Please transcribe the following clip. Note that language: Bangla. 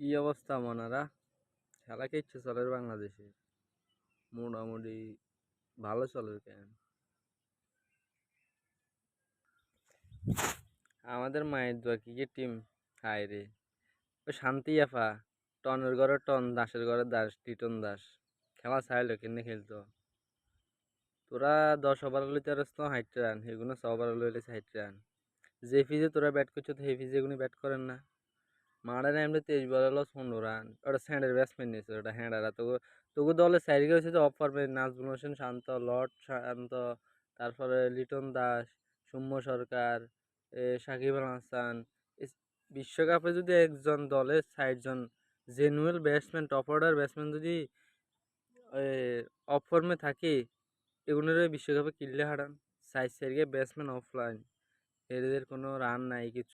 কি অবস্থা মনারা? খেলা কিচ্ছে চলে বাংলাদেশে? মোটামুটি ভালো চলে কেন? আমাদের মায়ের দোয়া, ক্রিকেট টিম হায় রে। ও শান্তি আফা, টনের ঘরে টন, দাসের ঘরে দাস, টিটন দাস। খেলা চাইলো কেনে খেলতো? তোরা দশ ওভার লইতে পারস তো হাইট রান এগুলো ছ ওভার লইলে হাইট রান যে ফিজে তোরা ব্যাট করছ তো সেই ফিজে এগুলো ব্যাট করেন না। মারা এমনি তেইশ বল হলো পনেরো রান ওটা স্যান্ডের ব্যাটসম্যান নিয়েছে, ওটা হ্যান্ডারা তো তবু দলে সাইডে হয়েছে যে অফ পারবে নাজমুল হোসেন, শান্ত, লর্ড শান্ত, তারপরে লিটন দাস, সৌম্য সরকার সাকিব আল হাসান বিশ্বকাপে যদি একজন দলের ষাটজন genuine batsman top order batsman যদি অফ ফর্মে থাকে এগুলোর বিশ্বকাপে কিনলে হারান সাইড সাইডে ব্যাটসম্যান অফলাইন এদের কোনো রান নাই কিছু।